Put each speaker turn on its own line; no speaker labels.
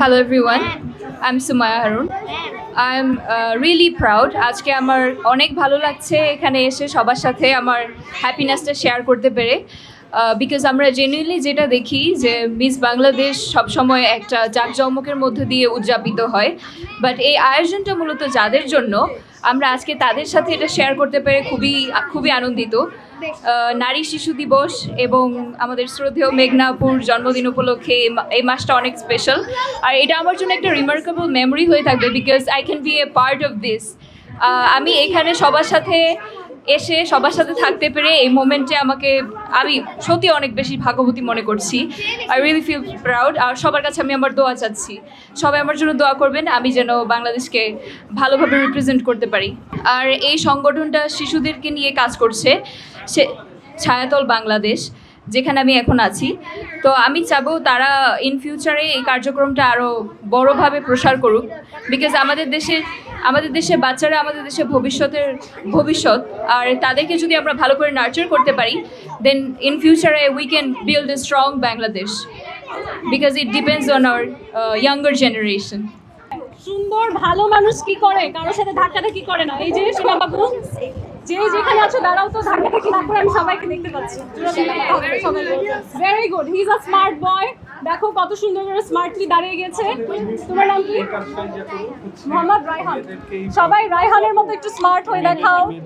Hello I am Sumaya Harun. I am really proud আজকে আমার অনেক ভালো লাগছে এখানে এসে সবার সাথে আমার হ্যাপিনেসটা শেয়ার করতে পেরে। বিকজ আমরা জেনুইনলি যেটা দেখি যে মিস বাংলাদেশ সবসময় একটা জাঁকজমকের মধ্যে দিয়ে উদযাপিত হয়। বাট এই আয়োজনটা মূলত যাদের জন্য, আমরা আজকে তাদের সাথে এটা শেয়ার করতে পেরে খুবই খুবই আনন্দিত। নারী শিশু দিবস এবং আমাদের শ্রদ্ধেয় মেঘনাপুর জন্মদিন উপলক্ষে এই মাসটা অনেক স্পেশাল আর এটা আমার জন্য একটা রিমার্কেবল মেমরি হয়ে থাকবে because I can be a part of this আমি এখানে সবার সাথে এসে সবার সাথে থাকতে পেরে এই মোমেন্টে আমাকে আমি সত্যি অনেক বেশি ভাগ্যবতী মনে করছি। আই রিয়েলি ফিল প্রাউড আর সবার কাছে আমি আমার দোয়া চাচ্ছি। সবাই আমার জন্য দোয়া করবেন, আমি যেন বাংলাদেশকে ভালোভাবে রিপ্রেজেন্ট করতে পারি। আর এই সংগঠনটা শিশুদেরকে নিয়ে কাজ করছে, সে ছায়াতল বাংলাদেশ, যেখানে আমি এখন আছি। তো আমি চাবো তারা ইন ফিউচারে এই কার্যক্রমটা আরও বড়োভাবে প্রসার করুক। বিকজ আমাদের দেশের আমাদের দেশের বাচ্চারা আমাদের দেশের ভবিষ্যতের, ভবিষ্যৎ, আর তাদেরকে যদি আমরা ভালো করে নার্চার করতে পারি দেন ইন ফিউচারে we can build a strong Bangladesh because it depends on our younger generation
সুন্দর, ভালো মানুষ কি করে? কারোর সাথে ধাক্কাধাক্কি করে না। এই সীমা বাবু যে যেখানে আছো দাঁড়াও তো ধাক্কাধাক্কি না করে আমি সবাইকে দেখতে পাচ্ছি। Very good he is a smart boy দেখো কত সুন্দর করে স্মার্টলি দাঁড়িয়ে গেছে। তোমার নাম কি? মোহাম্মদ রায়হান। সবাই রায়হানের মতো একটু স্মার্ট হয়ে দেখাও।